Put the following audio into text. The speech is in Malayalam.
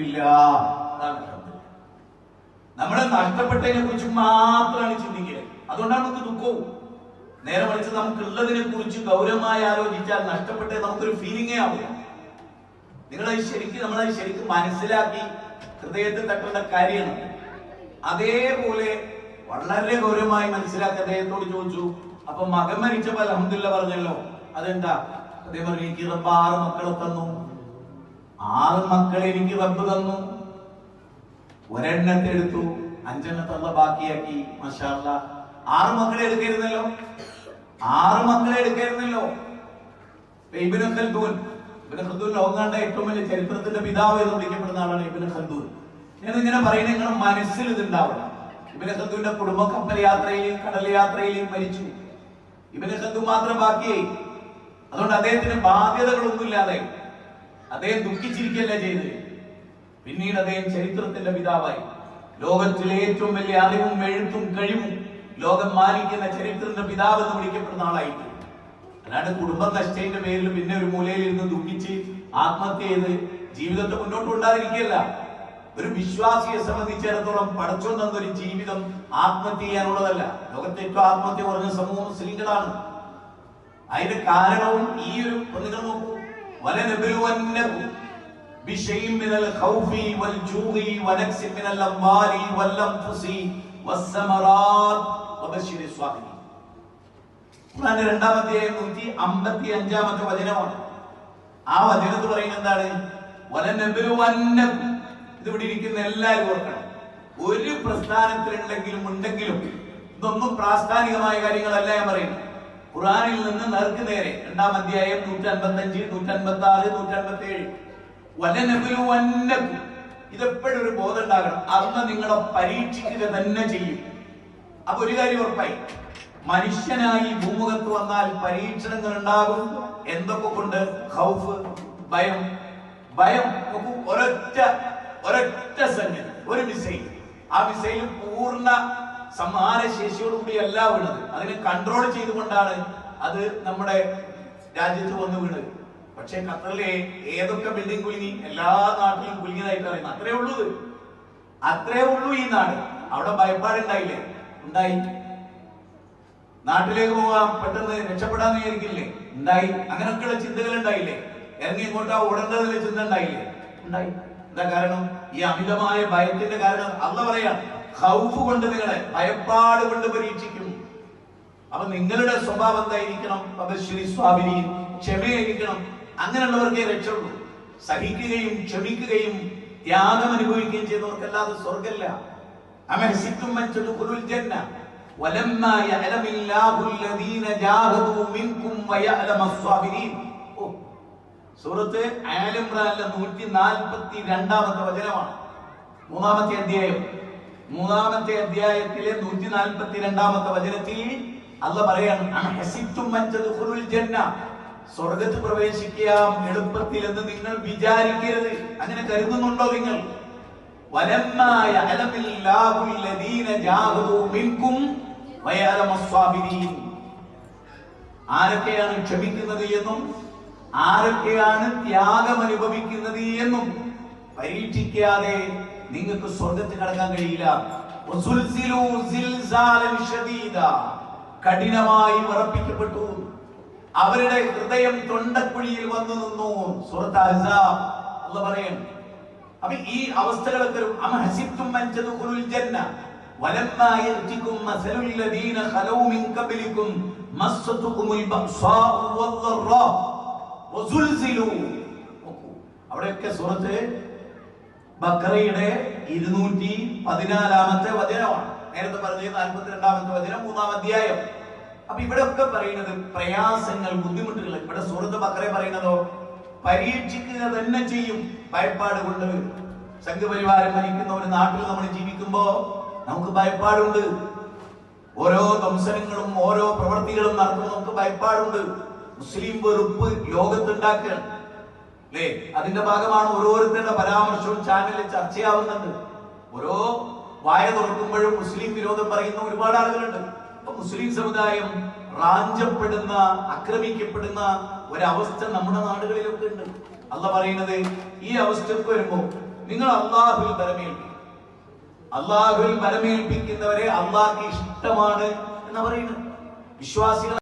അൽഹംദുലില്ലാ. നമ്മളെ നഷ്ടപ്പെട്ടതിനെ കുറിച്ച് മാത്രമാണ് ചിന്തിക്കുക അതുകൊണ്ടാണ് നമുക്ക് ദുഃഖവും. നേരെ മറിച്ച് നമുക്കുള്ളതിനെ കുറിച്ച് ഗൗരവമായി ആലോചിച്ചാൽ നഷ്ടപ്പെട്ടേ നമുക്കൊരു ഫീലിംഗേ ആവില്ല നിങ്ങളത് ശരിക്കും നമ്മളത് ശരിക്കും മനസ്സിലാക്കി ഹൃദയത്തിൽ തട്ടേണ്ട കാര്യമാണ്. അതേപോലെ വളരെ ഗൗരവമായി മനസ്സിലാക്കി അദ്ദേഹത്തോട് ചോദിച്ചു അപ്പൊ മകൻ മരിച്ചപ്പോൾ അലഹമില്ല പറഞ്ഞല്ലോ അതെന്താ? അദ്ദേഹം പറഞ്ഞു എനിക്ക് ആറ് മക്കളെ തന്നു. ആറ് മക്കൾ എനിക്ക് റബ്ബ് തന്നു. ഒരെണ്ണത്തെ എടുത്തു. അഞ്ചെണ്ണത്തെ അല്ല ബാക്കിയാക്കി. മഷാല്ല ആറ് മക്കളെ എടുക്കരുന്നല്ലോ ആറ് മക്കളെ എടുക്കരുന്നല്ലോ ഇബിന് ഖൽദൂൻ. ഇബിന് ഖൽദൂൻ ലോകാണ്ട ഏറ്റവും വലിയ ചരിത്രത്തിന്റെ പിതാവ് എന്ന് വിളിക്കപ്പെടുന്ന ആളാണ് ഇബിന് ഖൽദൂൻ. ഞാൻ ഇങ്ങനെ പറയുന്നത് നിങ്ങളുടെ മനസ്സിൽ ഇതുണ്ടാവണം. ഇബിന് ഖൽദൂന്റെ കുടുംബ കപ്പൽ യാത്രയിലും കടൽ യാത്രയിലും മരിച്ചു. ഇബിന് ഖൽദൂൻ മാത്രം ബാക്കിയായി. അതുകൊണ്ട് അദ്ദേഹത്തിന് ബാധ്യതകളൊന്നുമില്ലാതെ അദ്ദേഹം ദുഃഖിച്ചിരിക്കുകയല്ല ചെയ്തത്? പിന്നീട് അദ്ദേഹം ചരിത്രത്തിന്റെ പിതാവായി. ലോകത്തിലെ ഏറ്റവും വലിയ അറിവും എഴുത്തും കഴിവും ലോകം മാനിക്കുന്ന ചരിത്രത്തിന്റെ പിതാവ് എന്ന് വിളിക്കപ്പെടുന്ന ആളായിട്ട്. അല്ലാണ്ട് കുടുംബ നഷ്ടത്തിന്റെ പേരിൽ പിന്നെ ഒരു മൂലയിൽ ഇരുന്ന് ദുഃഖിച്ച് ആത്മഹത്യ ചെയ്ത് ജീവിതത്തെ മുന്നോട്ട് കൊണ്ടാതിരിക്കുകയല്ല ഒരു വിശ്വാസിയെ സംബന്ധിച്ചിടത്തോളം പടച്ചോൻ തന്നൊരു ജീവിതം ആത്മഹത്യ ചെയ്യാനുള്ളതല്ല. ലോകത്തെ ഏറ്റവും ആത്മഹത്യ കുറഞ്ഞ സമൂഹം സ്ത്രീകളാണ് അതിന്റെ കാരണവും ഈ ഒരു നിങ്ങൾ നോക്കൂ. വലനബലുവന്നകും بشيء മിനൽ ഖൗഫി വൽ ونكس من മിനൽ അംവാലി വൽ وبشر الصابرين. ഖുർആന്റെ രണ്ടാമത്തെ നൂറ്റി അമ്പത്തി അഞ്ചാമത്തെ വചനമാണ്. ആ വചനത്ത് പറയുന്നത് എന്താണ്? വലനബലുവന്നകും ഇത് ഇവിടെ ഇരിക്കുന്ന എല്ലാവരും ഓർക്കണം. ഒരു പ്രസ്ഥാനത്തിലുണ്ടെങ്കിലും ഉണ്ടെങ്കിലും ഇതൊന്നും പ്രാസ്ഥാനികമായ കാര്യങ്ങളല്ല ഞാൻ പറയുന്നത്. ഖുറാനിൽ നിന്ന് നേർക്ക് നേരെ. രണ്ടാം അധ്യായം നൂറ്റി അൻപത്തി അഞ്ച് നൂറ്റി അൻപത്തി ആറ് നൂറ്റി അൻപത്തി ഏഴ് വലനബലുവന്നകും ഇതെപ്പോഴും ഒരു ബോധം ഉണ്ടാകണം. അന്ന് നിങ്ങളെ പരീക്ഷിക്കുക തന്നെ ചെയ്യും. അപ്പൊ ഒരു കാര്യം ഉറപ്പായി. മനുഷ്യനായി ഭൂമുഖത്ത് വന്നാൽ പരീക്ഷണങ്ങൾ ഉണ്ടാകും. എന്തൊക്കെ കൊണ്ട്? ഹൗഫ് ഭയം. ഭയം ഒരൊറ്റ ഒരൊറ്റ സംഗതി. ഒരു മിസൈൽ. ആ മിസൈൽ പൂർണ സമാന ശേഷിയോടുകൂടി അല്ല വീണത്. അതിനെ കൺട്രോൾ ചെയ്തുകൊണ്ടാണ് അത് നമ്മുടെ രാജ്യത്ത് വന്നു വീണത്. പക്ഷേ ഖത്തറിലെ ഏതൊക്കെ ബിൽഡിംഗ് കുലുങ്ങി എല്ലാ നാട്ടിലും കുലുങ്ങിയതായിട്ട് അറിയുന്നത് അത്രേ ഉള്ളൂ അത്രേ ഉള്ളൂ ഈ നാട്. അവിടെ ഭയപ്പാടുണ്ടായില്ലേ? ഉണ്ടായി. നാട്ടിലേക്ക് പോവാൻ പെട്ടെന്ന് രക്ഷപ്പെടാന്ന് വിചാരിക്കില്ലേ? ഉണ്ടായി. അങ്ങനെയൊക്കെയുള്ള ചിന്തകൾ ഉണ്ടായില്ലേ ഇറങ്ങി ഇങ്ങോട്ടാ ഓടേണ്ടതിലെ ചിന്ത ഉണ്ടായില്ലേ? ഉണ്ടായി. എന്താ കാരണം? ഈ അമിതമായ ഭയത്തിന്റെ കാരണം അല്ല പറയാം. ഹൗഫ് കൊണ്ട് നിങ്ങളെ ഭയപ്പാട് കൊണ്ട് പരീക്ഷിക്കും അപ്പൊ നിങ്ങളുടെ സ്വഭാവം എന്തായിരിക്കണം പദശ്രീ സ്വാമിനി ക്ഷമയായിരിക്കണം അങ്ങനെയുള്ളവർക്കേ രക്ഷയുള്ളൂ സഹിക്കുകയും ക്ഷമിക്കുകയും ത്യാഗം അനുഭവിക്കുകയും ചെയ്യുന്നവർക്കല്ലാതെ സ്വർഗല്ല അമഹസിക്കും മറ്റൊരു ജന്ന ولما يعلم الله الذين جاهدوا منكم ويعلم الصابرين ഓ, സൂറത്ത് ആലിമ്രാനിലെ നൂറ്റി നാൽപ്പത്തി രണ്ടാമത്തെ വചനമാണ് മൂന്നാമത്തെ അധ്യായം മൂന്നാമത്തെ അധ്യായത്തിലെ നൂറ്റി നാൽപ്പത്തി രണ്ടാമത്തെ വചനത്തിൽ അല്ല പറയാണ് "അഹസിബ്തും അൻ ജന്ന. സ്വർഗത്ത് പ്രവേശിക്കാം എളുപ്പത്തിൽ എന്ന് നിങ്ങൾ വിചാരിക്കരുത്. അങ്ങനെ കരുതുന്നുണ്ടോ നിങ്ങൾ? ആരൊക്കെയാണ് ക്ഷമിക്കുന്നത് എന്നും ആരൊക്കെയാണ് ത്യാഗം അനുഭവിക്കുന്നത് എന്നും പരീക്ഷിക്കാതെ നിങ്ങൾക്ക് സ്വർഗത്തിൽ കടക്കാൻ കഴിയില്ല വസുൽസിലൂ സിൽസാലൻ ശദീദ. കഠിനമായി വിറപ്പിക്കപ്പെട്ടു അവരുടെ ഹൃദയം തൊണ്ടക്കുഴിയിൽ വന്നു നിന്നു സുഹൃത്ത് അഹ്സാബ് അല്ല പറയും അപ്പൊ ഈ അവസ്ഥകളൊക്കെ ഒരു അമഹസിബ്തും അൻ തദ്ഖുലുൽ ജന്ന ولما يأتكم مثل الذين خلوا من قبلكم مستهم البأساء والضراء وزلزلوا നോക്കൂ, അവിടെയൊക്കെ സൂറത്ത് ബക്കറയുടെ ഇരുന്നൂറ്റി പതിനാലാമത്തെ വചനമാണ്. നേരത്തെ പറഞ്ഞ നാൽപ്പത്തി രണ്ടാമത്തെ വചനം മൂന്നാം അധ്യായം. അപ്പൊ ഇവിടെ ഒക്കെ പറയുന്നത് പ്രയാസങ്ങൾ ബുദ്ധിമുട്ടുകൾ. ഇവിടെ സുഹൃത്ത് ബക്കറെ പറയുന്നതോ പരീക്ഷിക്കുക തന്നെ ചെയ്യും. ഭയപ്പാട് കൊണ്ട് സംഘപരിവാരം ഭരിക്കുന്ന ഒരു നാട്ടിൽ നമ്മൾ ജീവിക്കുമ്പോ നമുക്ക് ഭയപ്പാടുണ്ട്. ഓരോ ദംശനങ്ങളും ഓരോ പ്രവൃത്തികളും നടത്തുമ്പോൾ നമുക്ക് ഭയപ്പാടുണ്ട്. മുസ്ലിം വെറുപ്പ് ലോകത്തുണ്ടാക്കുകയാണ്. അല്ലേ അതിന്റെ ഭാഗമാണ് ഓരോരുത്തരുടെ പരാമർശവും ചാനലിൽ ചർച്ചയാവുന്നുണ്ട് ഓരോ വായ തുറക്കുമ്പോഴും മുസ്ലിം വിരോധം പറയുന്ന ഒരുപാട് ആളുകളുണ്ട്. അപ്പൊ മുസ്ലിം സമുദായം റാഞ്ചപ്പെടുന്ന ആക്രമിക്കപ്പെടുന്ന ഒരവസ്ഥ നമ്മുടെ നാടുകളിലൊക്കെ ഉണ്ട്. അല്ല പറയുന്നത് ഈ അവസ്ഥക്ക് വരുമ്പോ നിങ്ങൾ അള്ളാഹുൽ ബലമേൽപ്പിക്കും അള്ളാഹുൽ ബലമേൽപ്പിക്കുന്നവരെ അള്ളാഹ്ക്ക് ഇഷ്ടമാണ് എന്ന് പറയുന്നത്. വിശ്വാസികൾ